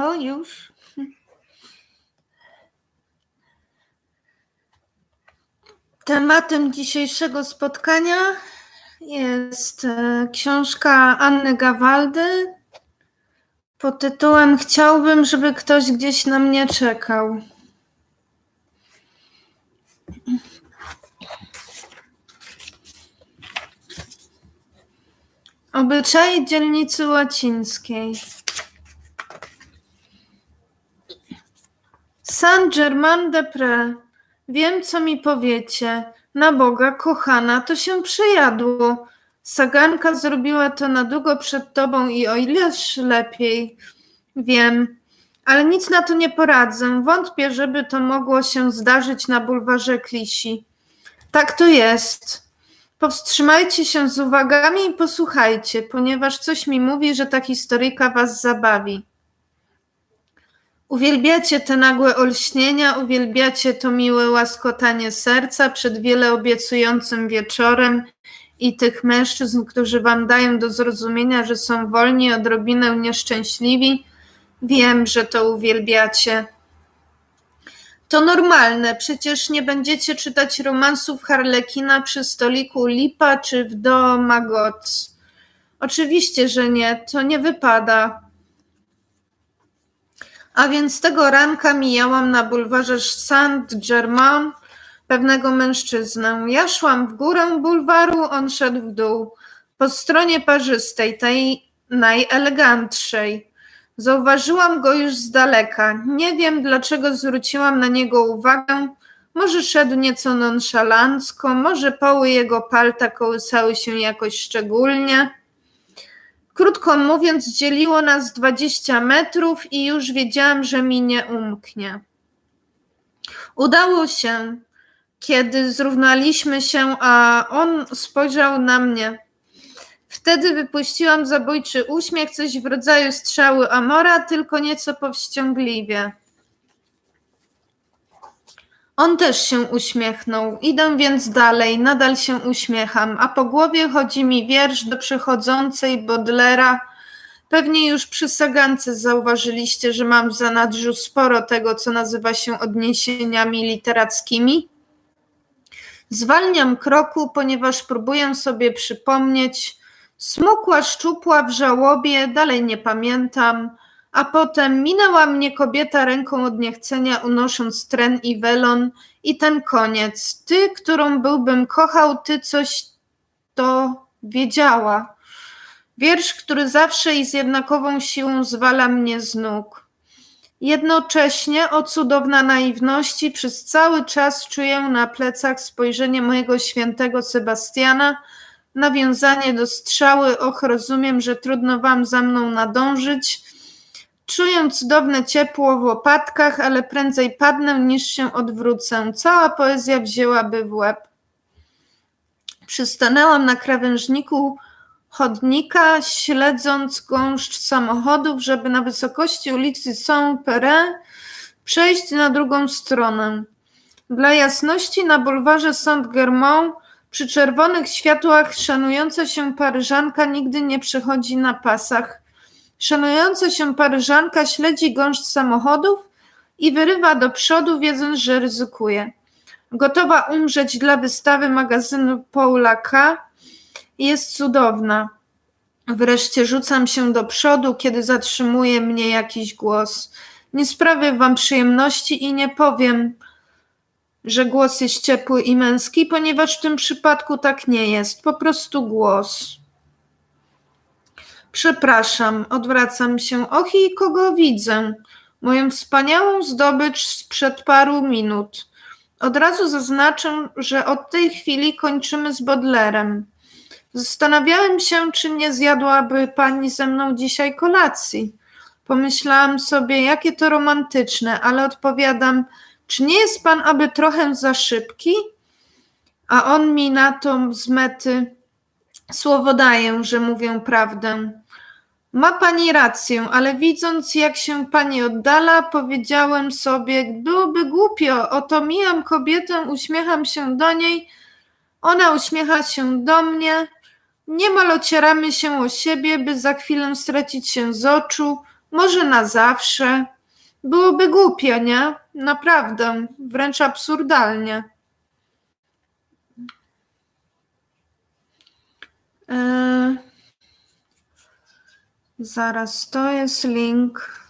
O, już. Tematem dzisiejszego spotkania jest e, książka Anny Gawaldy pod tytułem Chciałbym, żeby ktoś gdzieś na mnie czekał. Obyczaje dzielnicy łacińskiej. Saint-Germain-des-Prés. Wiem, co mi powiecie. Na Boga, kochana, to się przejadło. Saganka zrobiła to na długo przed tobą i o ileż lepiej. Wiem, ale nic na to nie poradzę. Wątpię, żeby to mogło się zdarzyć na bulwarze Klisi. Tak to jest. Powstrzymajcie się z uwagami i posłuchajcie, ponieważ coś mi mówi, że ta historyjka was zabawi. Uwielbiacie te nagłe olśnienia, uwielbiacie to miłe łaskotanie serca przed wiele obiecującym wieczorem i tych mężczyzn, którzy wam dają do zrozumienia, że są wolni, odrobinę nieszczęśliwi. Wiem, że to uwielbiacie. To normalne, przecież nie będziecie czytać romansów Harlekina przy stoliku Lipa czy w Do Magoc. Oczywiście, że nie, to nie wypada. A więc tego ranka mijałam na bulwarze Saint-Germain pewnego mężczyznę. Ja szłam w górę bulwaru, on szedł w dół. Po stronie parzystej, tej najelegantszej. Zauważyłam go już z daleka. Nie wiem, dlaczego zwróciłam na niego uwagę. Może szedł nieco nonszalancko, może poły jego palta kołysały się jakoś szczególnie. Krótko mówiąc, dzieliło nas dwadzieścia metrów i już wiedziałam, że mi nie umknie. Udało się, kiedy zrównaliśmy się, a on spojrzał na mnie. Wtedy wypuściłam zabójczy uśmiech, coś w rodzaju strzały Amora, tylko nieco powściągliwie. On też się uśmiechnął. Idę więc dalej, nadal się uśmiecham, a po głowie chodzi mi wiersz do przechodzącej Bodlera. Pewnie już przy Sagance zauważyliście, że mam w zanadrzu sporo tego, co nazywa się odniesieniami literackimi. Zwalniam kroku, ponieważ próbuję sobie przypomnieć. Smukła, szczupła w żałobie, dalej nie pamiętam. A potem minęła mnie kobieta ręką od niechcenia, unosząc tren i welon, i ten koniec. Ty, którą byłbym kochał, ty coś to wiedziała. Wiersz, który zawsze i z jednakową siłą zwala mnie z nóg. Jednocześnie, o cudowna naiwności, przez cały czas czuję na plecach spojrzenie mojego świętego Sebastiana, nawiązanie do strzały. Och, rozumiem, że trudno wam za mną nadążyć Czuję cudowne ciepło w łopatkach, ale prędzej padnę niż się odwrócę. Cała poezja wzięłaby w łeb. Przystanęłam na krawężniku chodnika, śledząc gąszcz samochodów, żeby na wysokości ulicy Saint-Péret przejść na drugą stronę. Dla jasności na bulwarze Saint-Germain przy czerwonych światłach szanująca się paryżanka nigdy nie przechodzi na pasach. Szanująca się paryżanka śledzi gąszcz samochodów i wyrywa do przodu, wiedząc, że ryzykuje. Gotowa umrzeć dla wystawy magazynu Paula K. Jest cudowna. Wreszcie rzucam się do przodu, kiedy zatrzymuje mnie jakiś głos. Nie sprawię wam przyjemności i nie powiem, że głos jest ciepły i męski, ponieważ w tym przypadku tak nie jest. Po prostu głos. Przepraszam, odwracam się. Och, i kogo widzę? Moją wspaniałą zdobycz sprzed paru minut. Od razu zaznaczę, że od tej chwili kończymy z Bodlerem. Zastanawiałem się, czy nie zjadłaby pani ze mną dzisiaj kolacji. Pomyślałam sobie, jakie to romantyczne, ale odpowiadam, czy nie jest pan aby trochę za szybki? A on mi na to z mety słowo daję, że mówię prawdę. Ma pani rację, ale widząc, jak się pani oddala, powiedziałem sobie, byłoby głupio, oto mijam kobietę, uśmiecham się do niej, ona uśmiecha się do mnie, niemal ocieramy się o siebie, by za chwilę stracić się z oczu, Może na zawsze. Byłoby głupie, nie? Naprawdę, wręcz absurdalnie. Eee, zaraz, to jest link.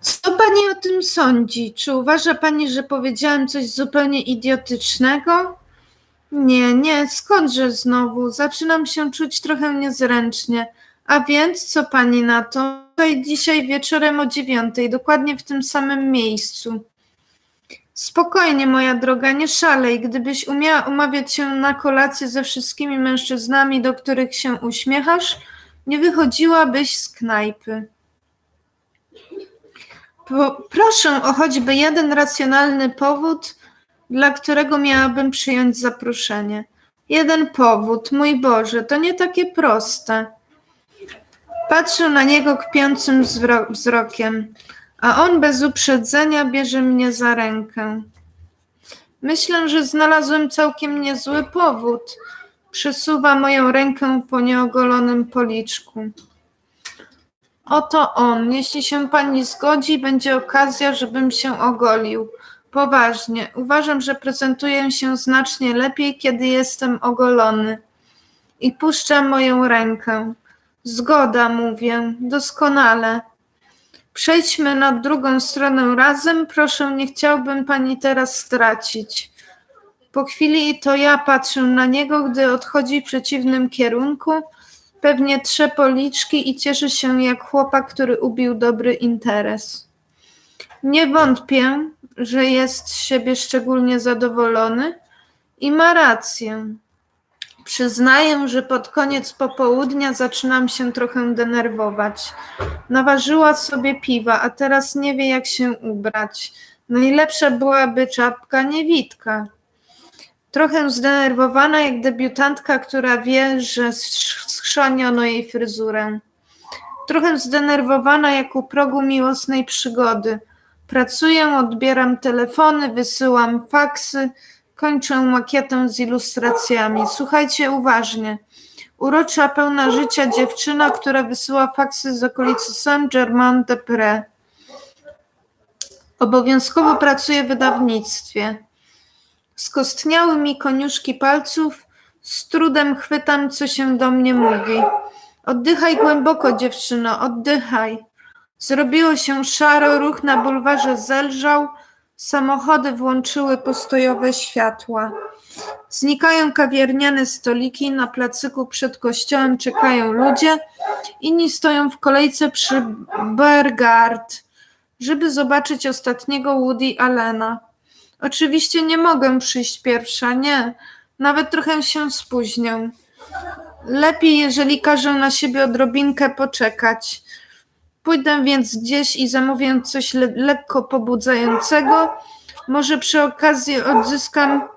Co pani o tym sądzi? Czy uważa pani, że powiedziałem coś zupełnie idiotycznego? Nie, nie, skądże znowu? Zaczynam się czuć trochę niezręcznie. A więc co pani na to? Tutaj dzisiaj wieczorem o dziewiątej, dokładnie w tym samym miejscu. Spokojnie, moja droga, nie szalej. Gdybyś umiała umawiać się na kolację ze wszystkimi mężczyznami, do których się uśmiechasz, nie wychodziłabyś z knajpy. Po, proszę o choćby jeden racjonalny powód, dla którego miałabym przyjąć zaproszenie. Jeden powód, mój Boże, to nie takie proste. Patrzę na niego kpiącym wzro- wzrokiem, a on bez uprzedzenia bierze mnie za rękę. Myślę, że znalazłem całkiem niezły powód. Przesuwa moją rękę po nieogolonym policzku. Oto on. Jeśli się pani zgodzi, będzie okazja, żebym się ogolił. Poważnie, uważam, że prezentuję się znacznie lepiej, kiedy jestem ogolony. I puszczam moją rękę. Zgoda, mówię, doskonale. Przejdźmy na drugą stronę razem. Proszę, nie chciałbym pani teraz stracić. Po chwili to ja patrzę na niego, gdy odchodzi w przeciwnym kierunku. Pewnie trze policzki i cieszy się jak chłopak, który ubił dobry interes. Nie wątpię, że jest z siebie szczególnie zadowolony i ma rację. Przyznaję, że pod koniec popołudnia zaczynam się trochę denerwować. Naważyła sobie piwa, a teraz nie wie, jak się ubrać. Najlepsza byłaby czapka niewitka. Trochę zdenerwowana jak debiutantka, która wie, że schrzaniono jej fryzurę. Trochę zdenerwowana jak u progu miłosnej przygody. Pracuję, odbieram telefony, wysyłam faksy, kończę makietę z ilustracjami. Słuchajcie uważnie. Urocza, pełna życia dziewczyna, która wysyła faksy z okolicy Saint-Germain-des-Prés. Obowiązkowo pracuje w wydawnictwie. Skostniały mi koniuszki palców, z trudem chwytam, co się do mnie mówi. Oddychaj głęboko, dziewczyno, oddychaj. Zrobiło się szaro, ruch na bulwarze zelżał, samochody włączyły postojowe światła. Znikają kawiarniane stoliki, na placyku przed kościołem czekają ludzie, inni stoją w kolejce przy Bergard, żeby zobaczyć ostatniego Woody Allena. Oczywiście nie mogę przyjść pierwsza, nie. Nawet trochę się spóźnię. Lepiej, jeżeli każę na siebie odrobinkę poczekać. Pójdę więc gdzieś i zamówię coś le lekko pobudzającego. Może przy okazji odzyskam